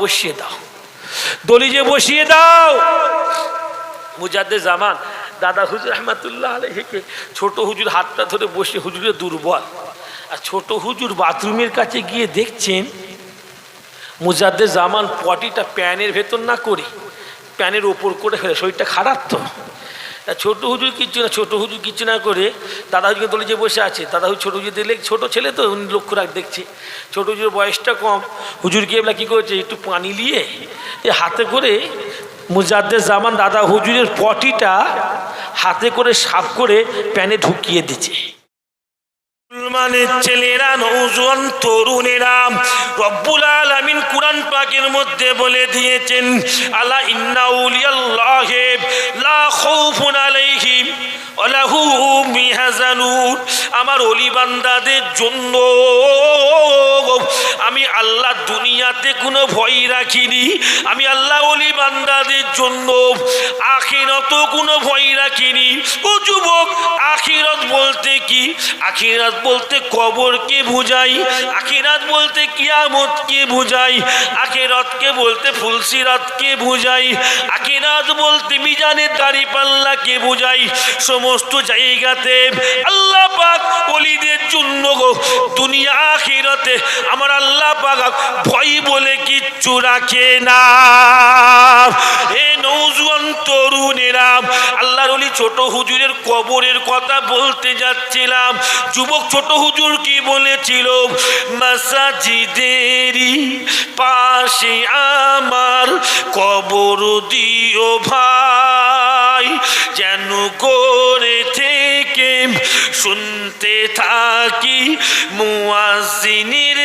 বসিয়ে দাও। দলিজে বসিয়ে দাও। মুজাদ্দে জামান, দাদা হুজুর রহমাতুল্লাহ আলহীকে ছোট হুজুর হাতটা ধরে বসে হুজুরে দুর্বল। আর ছোট হুজুর বাথরুমের কাছে গিয়ে দেখছেন মুজাদ্দে জামান পটিটা প্যানের ভেতর না করে প্যানের ওপর করে শরীরটা খারাপ তা। ছোট হুজুর কিচ্ছু না, ছোট হুজুর কিচ্ছু না করে দাদা হুজুরকে দলে যে বসে আছে, দাদা হুজুর ছোট হুজুর দেখলে, ছোট ছেলে তো উনি লক্ষ্য রাখ, দেখছে। ছোট হুজুর বয়সটা কম, হুজুরকে এবার কী করেছে, একটু পানি নিয়ে হাতে করে মুজাদ্দের জামান দাদা হুজুরের পটিটা হাতে করে সাফ করে প্যানে ঢুকিয়ে দিচ্ছে। মুসলমানের ছেলেরা নৌজোয়ান তরুণেরা রব্বুল আলামিন কুরআন পাকের মধ্যে বলে দিয়েছেন, আলা ইন্না উলিয়াল্লাহি লা খাউফুন আলাইহিম। আমার ওলি বান্দাদের জন্য। আমি আল্লাহ দুনিয়াতে কোনো ভয় রাখিনি, আমি আল্লাহ ওলি বান্দাদের জন্য। আখিরত কোনো ভয় রাখিনি। ও যুবক, আখিরত বলতে কি? আখিরাত বলতে কবরকে বুঝাই, আখিরাত বলতে কিয়ামতকে বুঝাই, আখিরাতকে বলতে ফুলসিরাতকে বুঝাই, আখিরাত বলতে মিজানের দাড়ি পাল্লাকে বুঝাই। সমস্ত জায়গাতে আল্লাহ পাক ওলিদের জন্য দুনিয়া আখিরাতে আমার আল্লাহ পাক ভয় বলে কিচ্ছু রাখে না। এ নৌজুয়ান তরুণেরা, আল্লাহর ওলি ছোট হুজুরের কবরের কথা বলতে যাচ্ছিলাম। যুবক ছোট হুজুর কি বলেছিল? মাসাজিদেরই পাশে আমার কবর দিও ভাই। যেন করে থেকে শুনতে থাকি মুয়াজিনের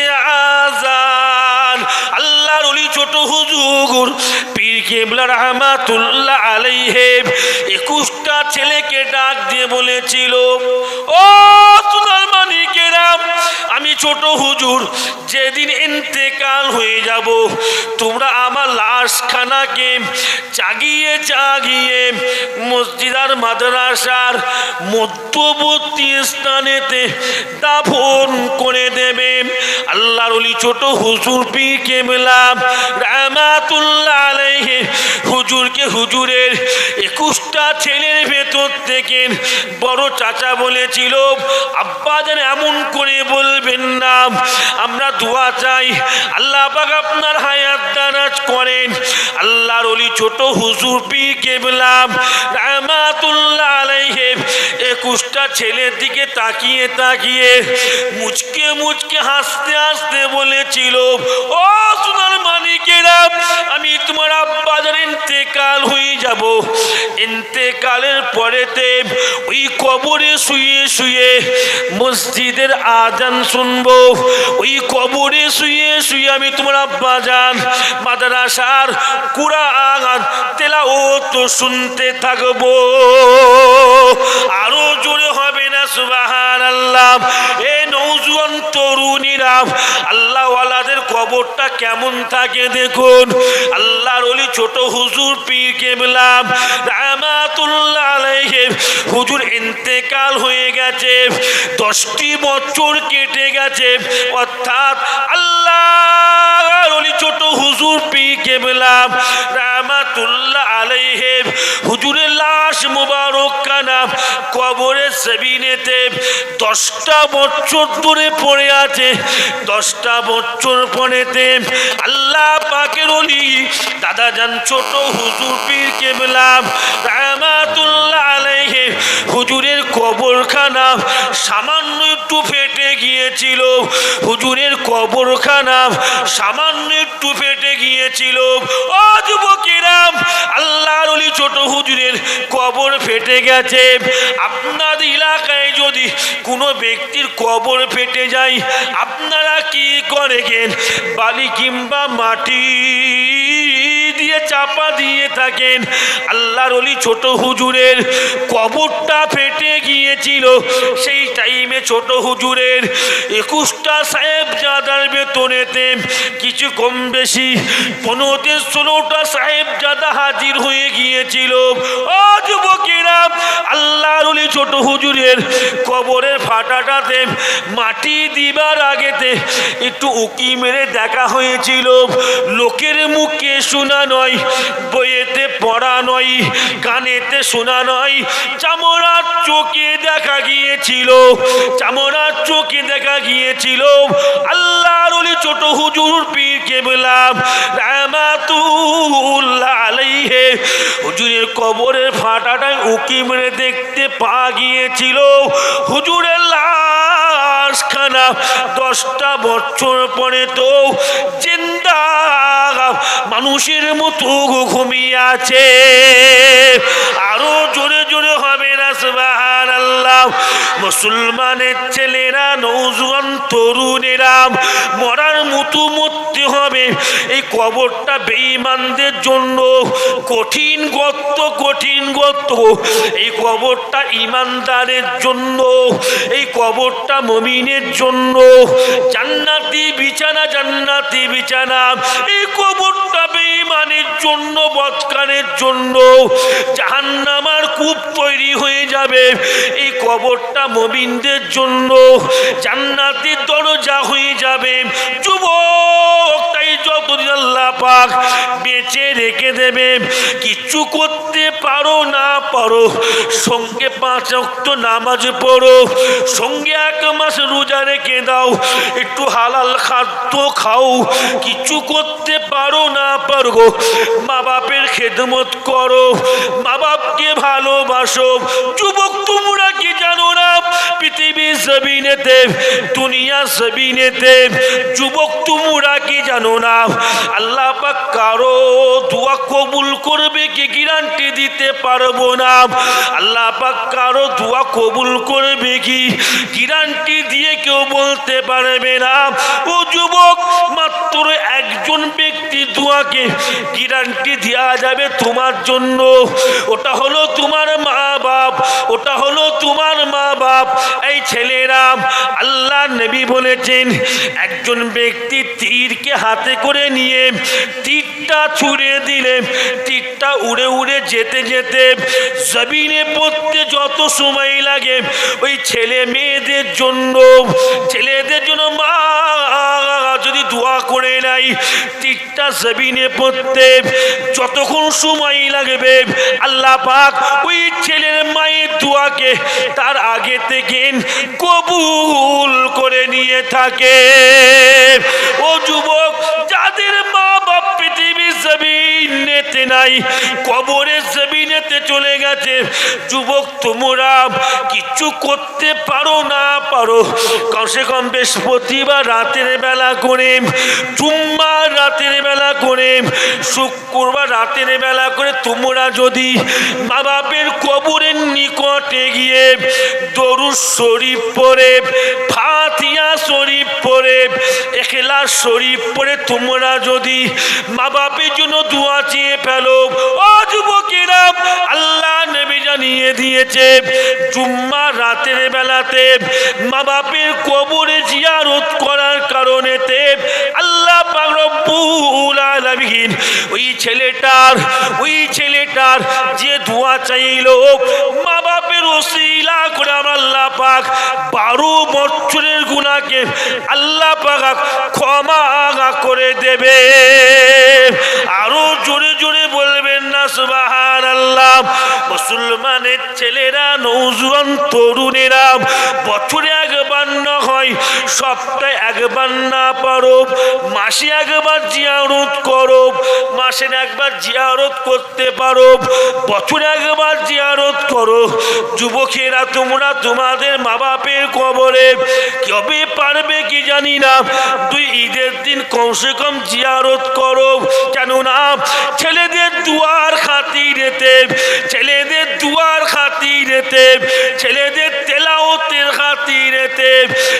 আজান আল্লাহর ওলি ছোট হুজুর, পীর কেবলা রহমাতুল্লাহ আলাইহে একুশটা ছেলেকে ডাক দিয়ে বলেছিল, ও মানিকেরাম আমি ছোট হুজুর, যেদিন ইন্তেকাল হয়ে যাব, তোমরা আমার লাশখানাকে জাগিয়ে জাগিয়ে মসজিদ আর মাদ্রাসার মধ্যবর্তী স্থানেতে দাফন করে দেবে। আল্লাহর ওলি ছোট হুজুর পি কেবলাম রামাতুল্লাহ আলাইহি হুজুরকে হুজুরের একুশটা ছেলের ভেতর থেকে বড় চাচা বলেছিল, আব্বা যেন এমন করে বলবেন না, আমরা দোয়া চাই। আল্লাহ পাক আপনার হায়াত দারাজ করেন। আল্লাহর ওলি ছোট হুজুর পি কেবলাম রামাতুল্লাহ আলাইহি একুশটা ছেলের দিকে তাকিয়ে তাকিয়ে মুচকে মুচকে হাসতে হাসতে বলেছিল, ও সোনার মানিকেরা আমি তোমার আব্বাজার ইন্তেকাল হয়ে যাব। ইন্তেকালের পরেতে ওই কবরে শুয়ে শুয়ে মসজিদের আজান শুনব। ওই কবরে শুয়ে শুয়ে আমি তোমার আব্বাজান মাদ্রাসার কুরআন তেলাওয়াত তো শুনতে থাকব। আরও জোরে হবে না সুবাহান আল্লাহ এ নৌজুয়ান তরুণীরা আল্লাহ ওয়ালাদের কবরটা কেমন থাকে দেখুন। আল্লাহর ওলি ছোট হুজুর পীর হুজুর ইন্তেকাল হয়ে গেছে, দশটি বছর কেটে গেছে, অর্থাৎ আল্লাহ ছোট হুজুর কেবলাম রামাতুল্লাহ আলাইহি হুজুরের লাশ মুবারক কানা কবরে সেবিনেতে দশটা বছর ধরে পড়ে আছে, দশটা বছর পরেতে আল্লাহ পাকের অলি দাদা যান ছোট হুজুর কেবলাম আলাইহি। হুজুরের কবরখানা সামান্য একটু ফেটে গিয়েছিল। হুজুরের কবরখানা সামান্য একটু ফেটে গিয়েছিল। ও আল্লাহর অলি ছোট হুজুরের কবর ফেটে গেছে। আপনাদের এলাকায় যদি কোনো ব্যক্তির কবর ফেটে যায়, আপনারা কি করেন বালি কিংবা মাটি? দিয়ে চাপা দিয়ে থাকেন। আল্লাহর অলি ছোট হুজুরের কবরটা ফেটে গিয়েছিল। সেই টাইমে ছোট হুজুরের একুশটা সাহেব জাদার বেতনেতে কিছু কম বেশি পনেরোতে ষোলোটা সাহেব জাদা হাজির হয়ে গিয়েছিল। ও ছোট হুজুরের কবরের ফাটাটাতে মাটি দিবার আগেতে একটু উকি মেরে দেখা হয়েছিল। লোকের মুখে শোনা নয়, বইয়েতে পড়া নয়, কানেতে শোনা নয়। চামড়ার চোখে দেখা গিয়েছিল, চামড়ার চোখে দেখা গিয়েছিল। আল্লাহর অলি ছোট হুজুর পীর কেবলাম রামাতুল্লাহ আলাইহে। হুজুরের কবরের ফাটাটায় উকি মেরে দেখতে পা গিয়েছিল হুজুরের লাশখানা দশটা বছর পরে তো জিন্দা মানুষের মতো ঘুমিয়ে আছে। আরও জোরে জোরে হবে না সুবাহান মুসলমানের ছেলেরা নৌজওয়ান তরুণেরা, মরার মতো মরতে হবে। এই কবরটা বেঈমানদের জন্য কঠিন গর্ত কঠিন গর্ত। এই কবরটা ইমানদারের জন্য, এই কবরটা মমিনের জন্য। জান্নাতি বিছানা জান্নাতি বিছানা। এই কবরটা বেঈমানের জন্য বৎকারের জন্য জাহান্নামার কূপ তৈরি হয়ে যাবে। এই কবরটা মোবিনদের জন্য জান্নাতের দরজা হয়ে যাবে। যুবক, তাই আল্লাহ পাক, বেঁচে রেখে দেবে। কিচ্ছু করতে পারো না পারো, সঙ্গে পাঁচ নামাজ পড়ো, সঙ্গে এক মাস রোজা রেখে দাও, একটু হালাল খাদ্য খাও, কিছু করতে পারো না পারো মা বাপের খেদমত করো মা বাপকে ভালোবাসো, যুবক তোমরা কি জানো না? জমিনেতে, দুনিয়া যুবক কি জানো না? আল্লাহ পাক কারও দোয়া কবুল করবে কি দিতে পারব না? আল্লাহ পাক কারও দোয়া কবুল করবে কি দিয়ে কেউ বলতে পারবে না? ও যুবক, মাত্র একজন ব্যক্তি দোয়াকে গ্যারান্টি দেওয়া যাবে তোমার জন্য। ওটা হলো তোমার মা বাপ ওটা হলো তোমার মা বাপ এই ছেলেরা আল্লাহ নবী বলেছেন, একজন ব্যক্তি তীরকে হাতে করে নিয়ে তীরটা ছুঁড়ে দিলে, তীরটা উড়ে উড়ে যেতে যেতে জমিনে পড়তে যত সময় লাগে, ওই ছেলে মেয়েদের জন্য, ছেলেদের জন্য মা যদি দোয়া করে নাই তিনটা জমিনে পড়তে যতক্ষণ সময় লাগবে, আল্লাহ পাক ওই ছেলের মায়ের দোয়াকে তার আগে থেকে কবুল করে নিয়ে থাকে। ও যুবক, যাদের মা বাপ জমিনেতে নাই, কবরের জমিনেতে চলে গেছে। যুবক, তোমরা কিচ্ছু করতে পারো না, পারো। কমসে কম বৃহস্পতিবার রাতের বেলা করে রাতের বেলা করে শুক্রবার রাতের বেলা করে তোমরা যদি মা বাপের কবরের নিকটে গিয়ে দরুদ শরীফ পড়ে ফাতিয়া শরীফ পড়ে শরীফ পরে তোমরা যদি মা বাপের জন্য দোয়া চেয়ে ফেলো। ও যুবকেরা, আল্লাহ নেবে জানিয়ে দিয়েছে, জুম্মা রাতের বেলাতে মা বাপের কবরে জিয়ারত করার কারণেতে আল্লাহ পাক রব্বুল আলামিন, ওই ছেলেটার ওই ছেলেটার যে চাইলো মা বাপের আল্লাহ পাক বারো গুণাকে আল্লাহ পাক ক্ষমা করে দেবে। আরও জোরে মুসলমানের ছেলেরা, নৌজুয়ান, তরুণেরা, বছরে একবার না হয়, সপ্তাহে একবার না পারো, মাসে একবার জিয়ারত করো মাসের একবার জিয়ারত করতে পারো, বছরে একবার জিয়ারত করো। যুবকেরা, তোমরা তোমাদের মা বাপের কবরে কবে পারবে কি জানি না। তুই ঈদের দিন কমসে কম জিয়ারত করো। কেননা ছেলেদের দুয়ার খাতিরেতে, ছেলেদের দুয়ার খাতিরেতে, ছেলেদের তেলাওতের খাতিরেতে,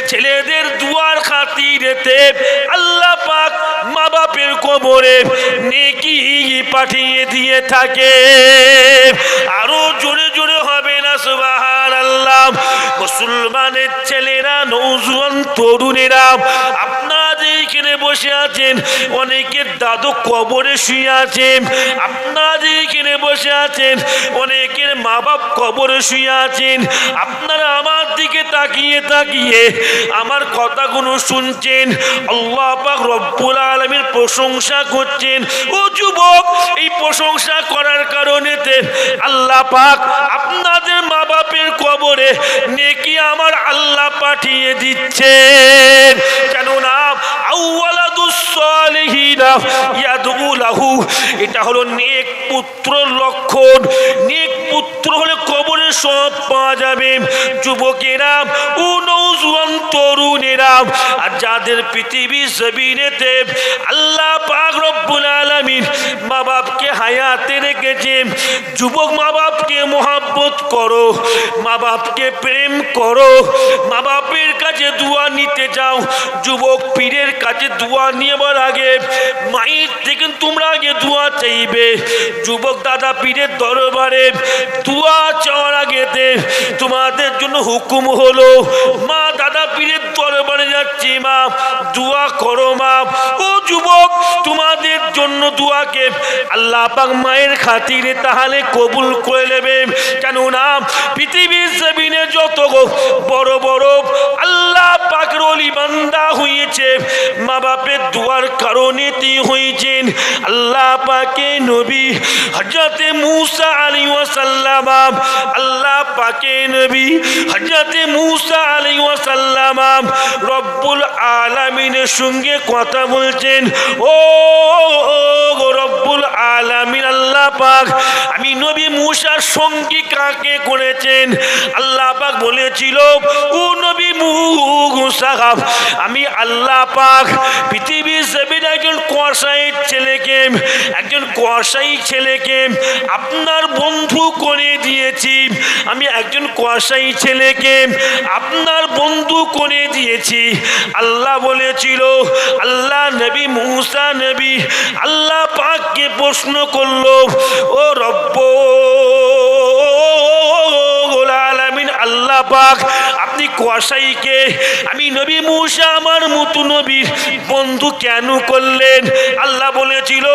ছেলেদের দুয়ার খাতিরেতে আল্লাহ পাক মা বাপের কবরে নেকি পাঠিয়ে দিয়ে থাকে। আরও জোরে জোরে হবে না সুবাহান মুসলমানের ছেলেরা, নৌজুয়ান তরুণেরা এখানে বসে আছেন, অনেকের দাদু কবরে শুয়ে আছেন, আপনারা যে এখানে বসে আছেন, অনেকের মা বাপ কবরে শুয়ে আছেন, আপনারা আমার দিকে তাকিয়ে তাকিয়ে আমার কথাগুলো শুনছেন, আল্লাহ পাক রব্বুল আলমীর প্রশংসা করছেন। ও যুবক, এই প্রশংসা করার কারণেতে আল্লাহ পাক আপনাদের মা বাপের কবরে নেকি আমার আল্লাহ পাঠিয়ে দিচ্ছেন। কেননা লাহু এটা হলো নেক পুত্র লক্ষণ। নেক পুত্র হলে কবরে সব পাওয়া যাবে। যুবকেরা ও তরুণেরা, আর যাদের পৃথিবী জমিনেতে আল্লাহ পাক রব্বুল আলামিন মা বাপকে হায়াতে রেখেছে। যুবক মা বাপকে মোহাব্বত করো মা বাপকে প্রেম করো। মা বাপের কাছে দোয়া নিতে যাও যুবক পীরের কাছে দোয়া নেবার আগে, মায়ের থেকে তোমরা আগে দোয়া চাইবে। যুবক দাদা পীরের দরবারে দোয়া চাওয়ার আগেতে তোমাদের জন্য হুকুম হলো, মা দাদা পীরের দরবারে যাচ্ছি, মা, দোয়া করো, মা। ও যুবক, তোমাদের জন্য দোয়াকে আল্লাহ পাক মায়ের খাতিরে তাহলে কবুল করে নেবে। কেননা পৃথিবীর জমিনে যত বড় বড় আল্লাহ পাকের অলি বান্দা হয়েছে। মা বাপের দুয়ার কারণে তি হয়েছেন আল্লাহ পাকে নবী। হজরতে মুসা আলী ওয়াসাল্লাম, আল্লাহ পাকে নবী। হজরতে মুসা আলী ওয়াসাল্লাম রব্বুল আলামিনের সঙ্গে কথা বলছেন ও রব্বুল আলামিন, আল্লাহ পাক, আমি নবী মুসার সঙ্গী কাকে করেছেন? আল্লাহ পাক বলেছিল, ও নবী মুসা, আমি আল্লাহ পাক পৃথিবীর জমিন একজন কসাইয়ের ছেলেকে, একজন কসাই ছেলেকে আপনার বন্ধু করে দিয়েছি। আমি একজন কসাই ছেলেকে আপনার বন্ধু করে দিয়েছি। আল্লাহ বলেছিল, আল্লাহ নবী মুসা নবী, আল্লাহ পাককে প্রশ্ন করল, ও রব্ব আল্লাহ পাক, আপনি কসাইকে আমি নবী মুসা, আমার মতো নবীর বন্ধু কেন করলেন? আল্লাহ বলেছিল,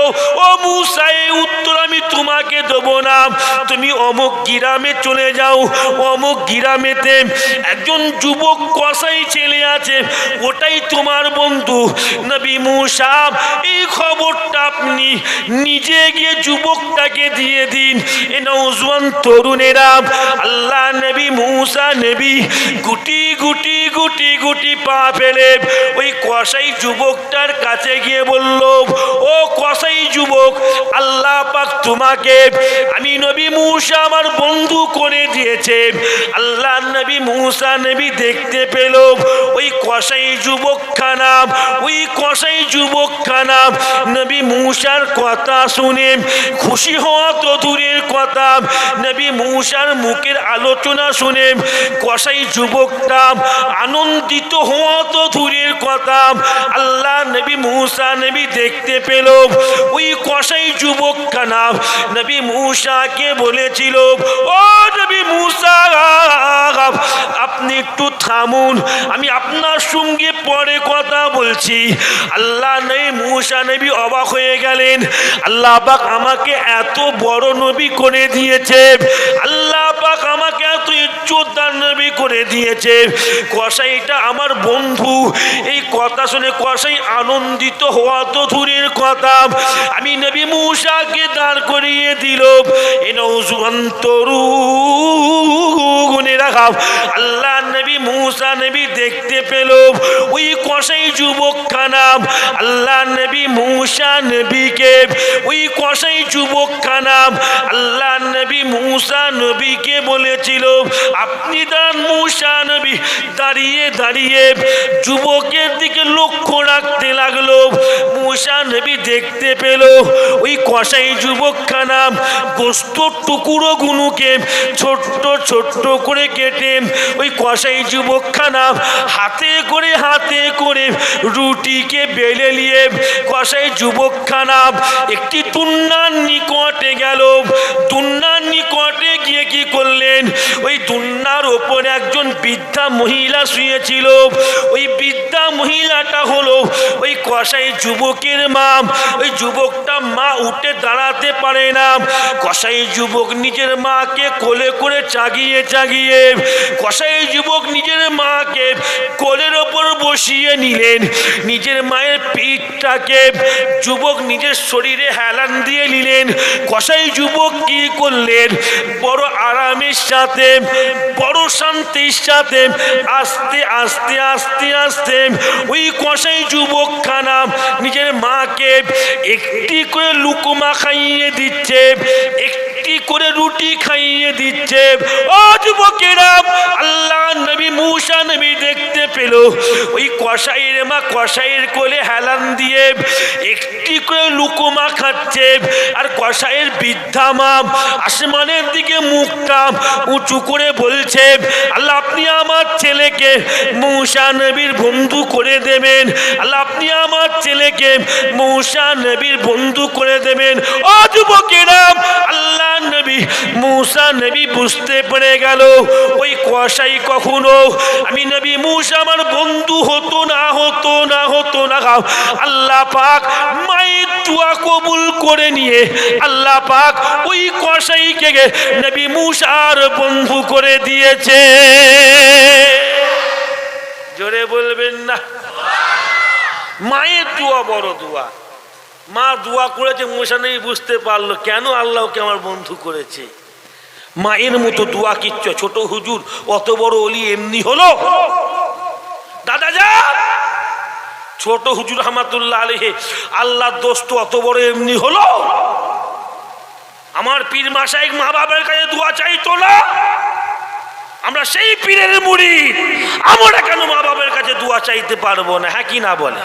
ও মুসা এই উত্তর আমি তোমাকে দেবো না। তুমি অমুক গ্রামে চলে যাও। অমুক গ্রামেতে একজন যুবক কসাই ছেলে আছে, ওটাই তোমার বন্ধু। নবী মুসা, এই খবরটা আপনি নিজে গিয়ে যুবকটাকে দিয়ে দিন। এ নৌজওয়ান তরুণেরা, আল্লাহ নবী মুসা নবী, গুটি গুটি গুটি গুটি পা ফেলে ওই কসাই যুবকটার কাছে গিয়ে বলল, ও কসাই যুবক, আল্লাহ পাক তোমাকে, আমি নবী মুসা আমার বন্ধু করে দিয়েছে। আল্লাহ নবী মুসা নবী দেখতে পেল, ওই কসাই যুবক খানা ওই কসাই যুবক খানা নবী মুসার কথা শুনে খুশি হওয়া তো দূরের কথা। নবী মুসার মুখের আলোচনা শুনে কসাই যুবকটা আনন্দিত হওয়া তো দূরের কথা। আল্লাহ নবী মুসা নবী দেখতে পেল। ওই কসাই যুবক খানা নবী মুসাকে বলেছিল, ও নবী মুসা, আপনি একটু থামুন। আমি আপনার সঙ্গে পরে কথা বলছি। আল্লাহ নবী মুসা নবী অবাক হয়ে গেলেন। আল্লাহ আমাকে এত বড় নবী করে দিয়েছে। এত ইজ্জতদার নবী করে দিয়েছে। কসাইটা আমার বন্ধু। এই কথা শুনে কসাই আনন্দিত হওয়া তো দূরের কথা। আমি নবী মুসাকে দাঁড় করিয়ে দিল। এ নৌজুয়ান তরুণেরা খাও আল্লাহ নবী মুসা নবী দেখতে পেল। ওই কসাই যুবক খানাম আল্লাহ নবী মুসা নবীকে ওই কসাই যুবক খানাম আল্লাহ নবী মুসা নবীকে বলেছিল আপনি দাঁড়ান মুসা নবী দাঁড়িয়ে দাঁড়িয়ে যুবকের দিকে লক্ষ্য রাখতে লাগল। মুসা নবী দেখতে পেল ওই কসাই যুবক খানাম গোস্ত টুকুরো গুনুকে ছোট্ট ছোট্ট করে কেটে ওই কষাই যুবকখানা হাতে করে হাতে করে রুটিকে বেলে নিয়ে কষাই যুবকখানা একটি তুন্নার নিকটে গেল। তুন্নার নিকটে গিয়ে কি করলেন? ওই তুন্নার ওপর একজন বৃদ্ধা মহিলা শুয়েছিল। ওই বৃদ্ধা মহিলাটা হলো ওই কষাই যুবকের মা। ওই যুবকটা মা উঠে দাঁড়াতে পারে না। কষাই যুবক নিজের মাকে কোলে করে চাগিয়ে চাগিয়ে কষাই যুবক নিজের মাকে কোলের ওপর বসিয়ে নিলেন। নিজের মায়ের পিঠটাকে যুবক নিজের শরীরে হেলান দিয়ে নিলেন। কষাই যুবক কি করলেন? বড় আরামের সাথে বড় শান্তির সাথে, আস্তে আস্তে আস্তে আস্তে ওই কষাই যুবক খানা নিজের মাকে একটি করে লুকুমা খাইয়ে দিচ্ছে, একটি করে রুটি খাইয়ে দিচ্ছে? ও যুবকেরা, আল্লাহ নবী মুসা নবী দেখতে পেল। ওই কষাইয়ের মা কষাইয়ের কোলে হেলান দিয়ে একটি করে লুকুমা খাচ্ছে। আর কষাইয়ের বৃদ্ধা মা আসমানের দিকে মুখটা উঁচু করে বলছে, আল্লাহ, আপনি আমার ছেলেকে মৌসা নবীর বন্ধু করে দেবেন। আল্লাহ, আপনি আমার ছেলেকে মৌসা নবীর বন্ধু করে দেবেন। ও যুবকেরা, আল্লাহ নবী, মৌসা নবী বুঝতে পেরে গেল, ওই কষাই কখনো আমি নবী মৌসা আমার বন্ধু হতো না হতো না হতো না আল্লাহ পাক মায়ের দোয়া কবুল করে নিয়ে আল্লাহ পাক ওই নবী বন্ধু করে দিয়েছে। জোরে বলবেন না? মায়ের দোয়া বড় দোয়া। মা দোয়া করেছে মুসা নেই বুঝতে পারল, কেন আল্লাহকে আমার বন্ধু করেছে? মায়ের মতো দোয়া কিচ্ছ, ছোট হুজুর, অত বড় অলি এমনি হলো? দাদা যা! ছোট হুজুর রহমাতুল্লাহ আলহে আল্লাহ দোস্ত অত বড় এমনি হলো? আমার পীর মাসাইক মা বাবার কাছে দোয়া চাইতো না? আমরা সেই পীরের মুড়ি, আমরা কেন মা বাবার কাছে দোয়া চাইতে পারব না হ্যাঁ কি না বলে?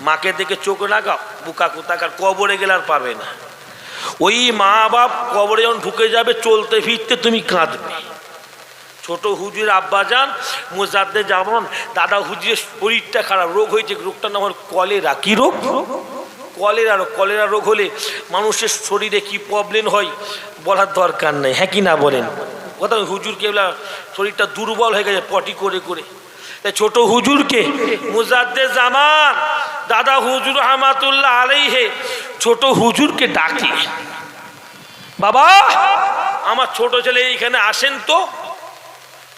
মাকে দেখে চোখ লাগাও বুকা কোথাকার, কবরে গেলে আর পাবে না। ওই মা বাপ কবরে যখন ঢুকে যাবে, চলতে ফিরতে তুমি কাঁদবে। ছোট হুজুর আব্বা যান মোজাদ্দে যেমন দাদা হুজুরের শরীরটা খারাপ, রোগ হয়েছে, রোগটার নাম কলেরা। কি রোগ? কলেরা রোগ। কলেরা রোগ হলে মানুষের শরীরে কি প্রবলেম হয় বলার দরকার নেই। হ্যাঁ কি না বলেন? কথা হুজুর কেবলা শরীরটা দুর্বল হয়ে গেছে, পটি করে করে। তাই ছোট হুজুরকে, মুজাদ্দে জামান, দাদা হুজুর আহমাতুল্লাহ আলাইহে, ছোট হুজুরকে ডাকি। বাবা, আমার ছোট ছেলে এইখানে আসেন তো?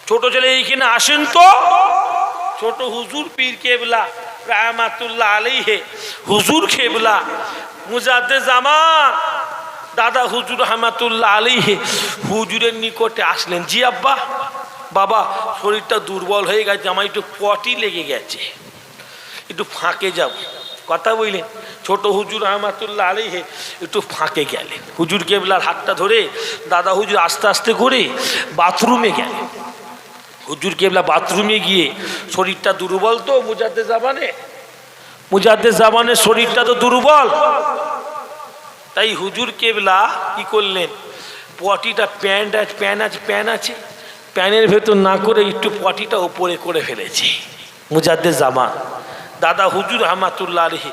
ছোট ছেলে এইখানে আসেন তো? ছোট হুজুর পীর কেবলা, রাহমাতুল্লাহ আলাইহে, হুজুর কেবলা, মুজাদ্দে জামান, দাদা হুজুর রহমাতুল্লাহ আলাইহে, হুজুরের নিকটে আসলেন। জি আব্বা। বাবা, শরীরটা দুর্বল হয়ে গেছে, আমার একটু পটি লেগে গেছে। একটু ফাঁকে যাব। কথা বললেন। ছোট হুজুর রহমাতুল্লাহ আলিহে একটু ফাঁকে গেলেন। হুজুর কেবলার হাতটা ধরে দাদা হুজুর আস্তে আস্তে করে বাথরুমে গেলেন। হুজুর কেবলা বাথরুমে গিয়ে, শরীরটা দুর্বল তো মুজাদ্দে জামানে? মুজাদ্দে জামানের শরীরটা তো দুর্বল। তাই হুজুর কেবলা কি করলেন? পটিটা প্যান্ট আছে, প্যান আছে প্যান আছে। প্যানের ভেতর না করে একটু পটিটা ওপরে করে ফেলেছে। মুজাদ্দে জামান। দাদা হুজুর হামাতুল্লাহ আলহি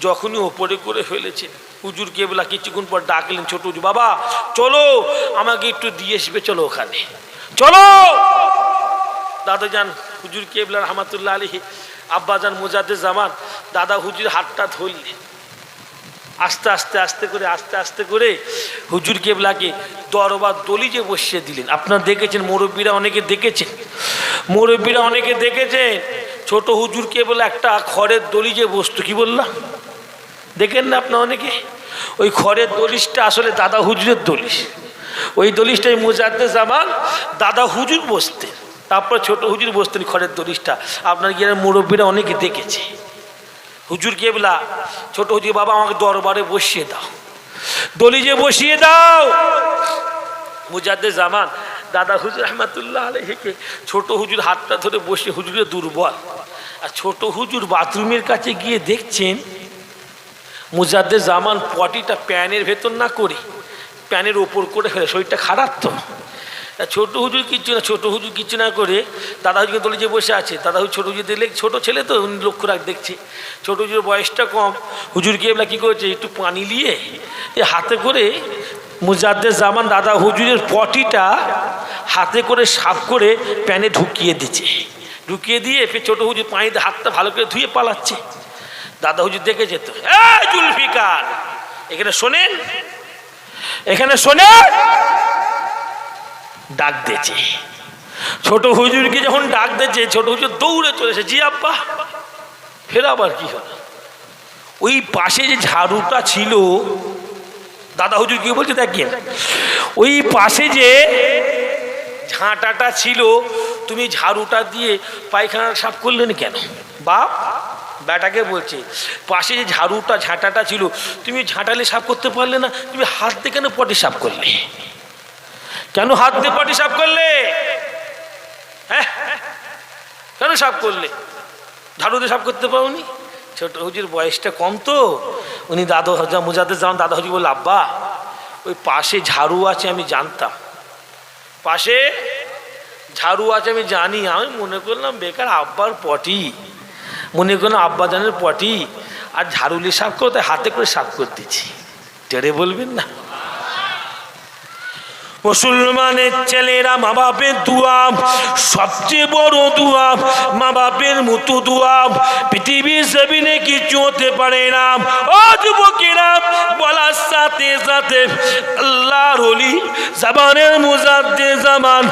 যখনই ওপরে করে ফেলেছে হুজুর কেবলা কিছুক্ষণ পর ডাকলেন, ছোট হুজুর, বাবা, চলো, আমাকে একটু দিয়ে আসবে, চলো ওখানে। চলো! দাদা যান, হুজুর কেবলা আলহি আব্বা যান মুজাদ্দে জামান, দাদা হুজুর হাতটা ধরলেন। আস্তে আস্তে আস্তে করে, আস্তে আস্তে করে হুজুর কেবলাকে দরবার দলিজে বসিয়ে দিলেন। আপনারা দেখেছেন, মুরব্বীরা অনেকে দেখেছেন। মুরব্বীরা অনেকে দেখেছেন ছোট হুজুর কেবল একটা খড়ের দলিজে বসতো, কি বললাম? দেখেন না আপনার অনেকে? ওই খড়ের দলিশটা আসলে দাদা হুজুরের দলিশ। ওই দলিশটাই মুজাদ্দে জামান দাদা হুজুর বসতেন। তারপর ছোট হুজুর বসতেন খড়ের দলিশটা। আপনার গিয়ে মুরব্বীরা অনেকে দেখেছে। হুজুর কেবলা ছোট হুজুর, বাবা, আমাকে দরবারে বসিয়ে দাও। দলিজে বসিয়ে দাও। মুজাদ্দে জামান, দাদা হুজুর রহমাতুল্লাহ আলহীকে ছোট হুজুর হাতটা ধরে বসে হুজুরে দুর্বল। আর ছোট হুজুর বাথরুমের কাছে গিয়ে দেখছেন মুজাদ্দে জামান পটিটা প্যানের ভেতর না করে, প্যানের ওপর করে শরীরটা খারাপ তা। ছোট হুজুর কিচ্ছু না, ছোট হুজুর কিচ্ছু না করে দাদা হুজুরকে দলে যে বসে আছে। দাদা হুজুর ছোট হুজুর দেখলে, ছোট ছেলে তো উনি লক্ষ্য রাখ, দেখছে। ছোট হুজুর বয়সটা কম। হুজুরকে এবার কী করেছে, একটু পানি নিয়ে হাতে করে মুজাদ্দের জামান দাদা হুজুরের পটিটা হাতে করে সাফ করে প্যানে ঢুকিয়ে দিচ্ছে। ঢুকিয়ে দিয়ে ফের ছোটো হুজুর পানিতে হাতটা ভালো করে ধুয়ে পালাচ্ছে। দাদা হুজুর দেখে যেত জুলফিকার! এখানে শোনেন এখানে শোনেন! ডাক দিয়েছে। ছোট হুজুরকে যখন ডাক দিয়েছে, ছোট হুজুর দৌড়ে চলেছে জি আব্বা, ফের আবার কি হলো? ওই পাশে যে ঝাড়ুটা ছিল, দাদা হুজুর কি বলছে দেখেন? ওই পাশে যে ঝাঁটাটা ছিল, তুমি ঝাড়ুটা দিয়ে পায়খানা সাফ করলেন কেন? বাপ, ব্যাটাকে বলছে, পাশে যে ঝাড়ুটা, ঝাঁটাটা ছিল, তুমি ঝাঁটালে সাফ করতে পারলে না, তুমি হাত দিয়ে কেন পটে সাফ করলে? কেন হাত দিয়ে পটি সাফ করলে? হ্যাঁ? কেন সাফ করলে? ঝাড়ু দিয়ে সাফ করতে পারোনি? ছোট হুজির, বয়সটা কম তো। উনি দাদু হজা মুজাদের যান দাদা হুজি বলল, আব্বা, ওই পাশে ঝাড়ু আছে, আমি জানতাম। পাশে ঝাড়ু আছে, আমি জানি। আমি মনে করলাম, বেকার আব্বার পটি। মনে করলাম, আব্বা জানের পটি। আর ঝাড়ুলি সাফ করতে হাতে করে সাফ করে দিচ্ছি। টেরে বলবেন না। মুসলমানের ছেলেরা মা বাপের দুয়া, সবচেয়ে বড় দুয়া, মা বাপের মতো দুয়া। পৃথিবীর জমিনে কিছু হতে পারে না। ও বলার সাথে সাথে আল্লাহর হলি জামানের মুজাদ্দে জামান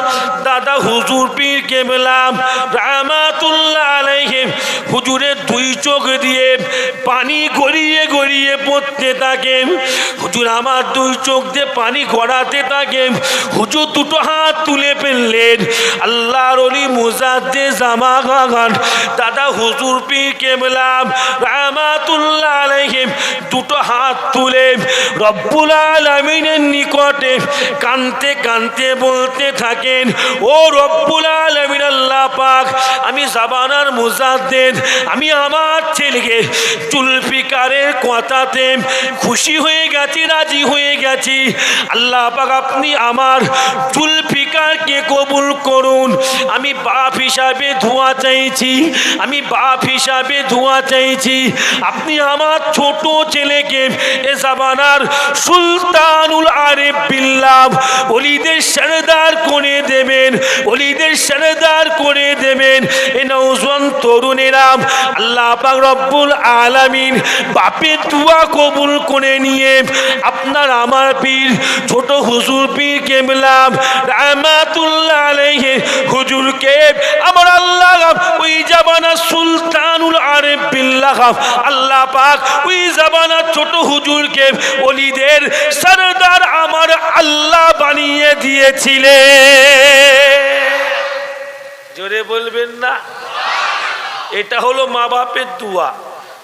দাদা হুজুর পীর কেবলাম রামাতুল্লাহ আলাইহিম হুজুরের দুই চোখ দিয়ে পানি গড়িয়ে গড়িয়ে পড়তে থাকেন। হুজুর আমার দুই চোখ দিয়ে পানি গড়াতে থাকেন। হুজুর দুটো হাত তুলে ফেললেন। আল্লাহর অলি মুজাদ্দে জামা গান দাদা হুজুর পীর কেবলাম রামাতুল্লাহ আলাইহিম দুটো হাত তুলে রব্বুল আলামিনের নিকটে কানতে কানতে বলতে থাকেন, ও রব্বুল আলামিন আল্লাহ পাক, আমি জাবানার মুজাদ্দেদ, আমি আমার ছেলেকে জুলফিকারের কথাতে খুশি হয়ে গেছি, রাজি হয়ে গেছি। আল্লাহ পাক, আপনি আমার জুলফিকারকে কবুল করুন। আমি বাপ হিসাবে ধোয়া চাইছি, আমি বাপ হিসাবে ধোয়া চাইছি। আপনি আমার ছোট ছেলেকে এ জামানার সুলতানুল আরেফ বিল্লাহ অলিদের সেরেদার করে দেবেন, অলিদের সেরেদার করে দেবেন। এ নৌজন তরুণেরা আল্লাহ রব্বুল আলামিন বাপের দুয়া কবুল করে নিয়ে আপনার আমার পীর, ছোট হুজুর পীর কেমলাম রাহমাতুল্লাহ আলাইহি, হুজুরকে, আমার আল্লাহ ওই জামানা সুলতানুল আরেফ বিল্লাহ, আল্লাহ পাক ওই জামানা ছোট হুজুরকে ওলিদের সরদার আমার আল্লাহ বানিয়ে দিয়েছিলে। জোরে বলবেন না? এটা হলো মা বাপের দুয়া।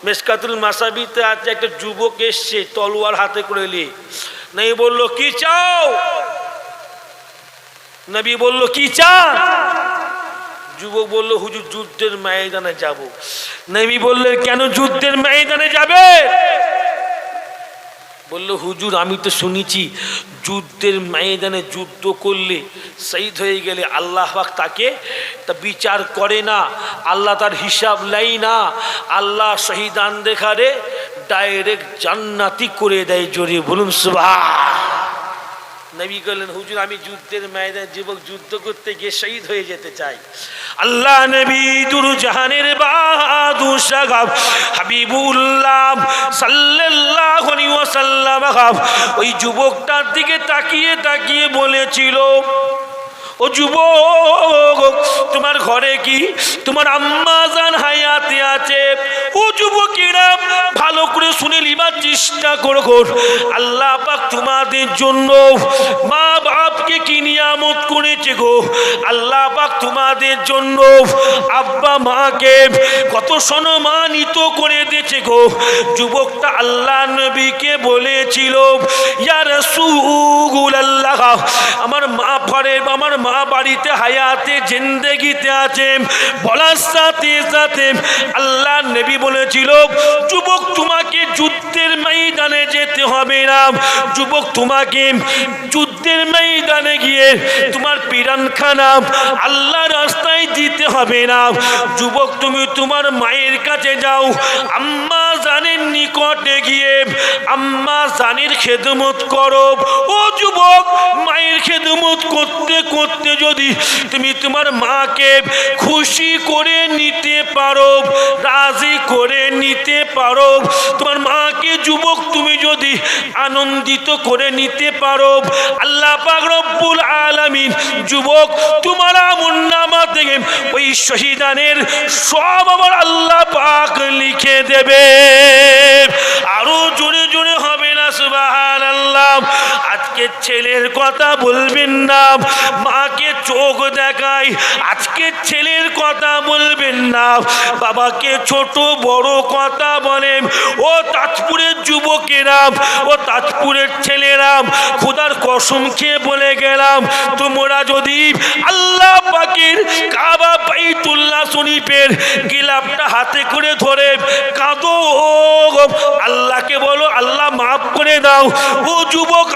মেসকাতুল মাসাবিতে আছে একটা যুবক এসছে, তলোয়ার হাতে করে নিয়ে। নবী বলল, কি চাও? নবী বলল, কি চান? যুবক বলল, হুজুর, যুদ্ধের ময়দানে যাব। নেমি বললেন কেন যুদ্ধের ময়দানে যাবে? বলল, হুজুর, আমি তো শুনেছি, যুদ্ধের ময়দানে যুদ্ধ করলে শহীদ হয়ে গেলে আল্লাহ পাক তাকে তা বিচার করে না। আল্লাহ তার হিসাব নেয় না। আল্লাহ শহীদান দেখারে ডাইরেক্ট জান্নাতি করে দেয় জোরে বলুন সুভা নবী বললেন, হুজুর, আমি যুদ্ধের ময়দানে যুবক যুদ্ধ করতে গিয়ে শহীদ হয়ে যেতে চাই। আল্লাহ নবী দুরু জাহানের বাহাদু সাহাব হাবিবুল্লাহ সাল্লাল্লাহু আলাইহি ওয়াসাল্লাম, ওই যুবকটার দিকে তাকিয়ে তাকিয়ে বলেছিল ও যুবক, তোমার ঘরে কি? তোমার আম্মা জান হায়াতে আছে। ও যুবকেরা ভালো করে শুনে লিবার চেষ্টা করো আল্লাহ পাক তোমাদের জন্য মা বাপকে কি নিয়ামত করেছে, গো? আল্লাহ পাক তোমাদের জন্য আব্বা মাকে কত সম্মানিত করে দিয়েছে গো, যুবকটা আল্লাহ নবীকে বলেছিল আমার মা ঘরে আমার মা বাড়িতে হায়াতে, জিন্দেগিতে আছে, বলার সাথে সাথে আল্লাহ নবী বলেছিল, যুবক, তোমাকে যুদ্ধের ময়দানে যেতে হবে না, যুবক তোমাকে যুদ্ধের ময়দানে গিয়ে তোমার পিরানখানা আল্লাহ রাস্তায় দিতে হবে না। যুবক, তুমি তোমার মায়ের কাছে যাও। আম্মা জানের নিকটে গিয়ে আম্মা জানের খেদমত করো। ও যুবক, মায়ের খেদমত করতে করতে যদি তুমি তোমার মাকে খুশি করে নিতে পারো, রাজি করে নিতে পারো, তোমার মাকে যুবক, তুমি যদি আনন্দিত করে নিতে পারো, আল্লাহ পাক রব্বুল আলামিন যুবক তোমার আমল নামা থেকে ওই শহীদানের সব আমার আল্লাহ পাক লিখে দেবে। আরও জোরে জোরে হবে না সুবাহ আল্লাহ আজকে ছেলের কথা বলবেন না, মাকে চোখ দেখায় আজকে ছেলের কথা বলবেন না। বাবাকে ছোট বড় কথা বলেন, ও তাজপুরের যুবকেরা, ও তাজপুরের ছেলেরা, খুদার কসম খেয়ে বলে গেলাম, তোমরা যদি আল্লাহ পাকের কাবা বাইতুল্লাহ শরীফের গিলাপটা হাতে করে ধরে কাঁদো, আল্লাহকে বলো, আল্লাহ মাফ করে দাও। ও যুবক